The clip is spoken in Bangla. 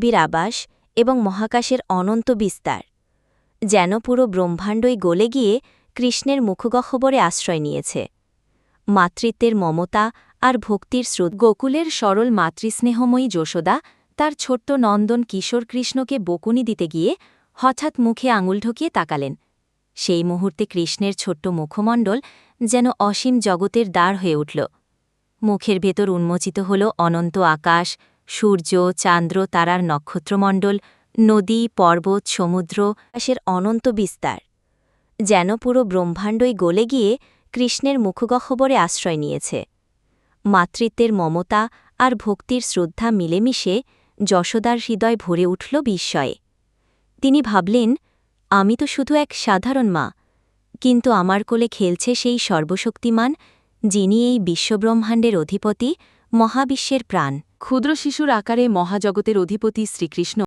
পৃথিবীর আবাস এবং মহাকাশের অনন্ত বিস্তার, যেন পুরো ব্রহ্মাণ্ডই গলে গিয়ে কৃষ্ণের মুখগহ্বরে আশ্রয় নিয়েছে। মাতৃত্বের মমতা আর ভক্তির স্রোত গোকুলের সরল মাতৃস্নেহময়ী যশোদা তার ছোট্ট নন্দন কিশোর কৃষ্ণকে বকুনি দিতে গিয়ে হঠাৎ মুখে আঙুল ঢুকিয়ে তাকালেন। সেই মুহূর্তে কৃষ্ণের ছোট্ট মুখমণ্ডল যেন অসীম জগতের দ্বার হয়ে উঠল। মুখের ভেতর উন্মোচিত হল অনন্ত আকাশ সূর্য, চান্দ্র, তারার নক্ষত্রমণ্ডল, নদী, পর্বত, সমুদ্র, আকাশের অনন্ত বিস্তার, যেন পুরো ব্রহ্মাণ্ডই গলে গিয়ে কৃষ্ণের মুখগহ্বরে আশ্রয় নিয়েছে। মাতৃত্বের মমতা আর ভক্তির শ্রদ্ধা মিলেমিশে যশোদার হৃদয় ভরে উঠল বিস্ময়ে। তিনি ভাবলেন, আমি তো শুধু এক সাধারণ মা, কিন্তু আমার কোলে খেলছে সেই সর্বশক্তিমান যিনি এই বিশ্বব্রহ্মাণ্ডের অধিপতি মহাবিশ্বের প্রাণ। ক্ষুদ্র শিশুর আকারে মহাজগতের অধিপতি শ্রীকৃষ্ণ।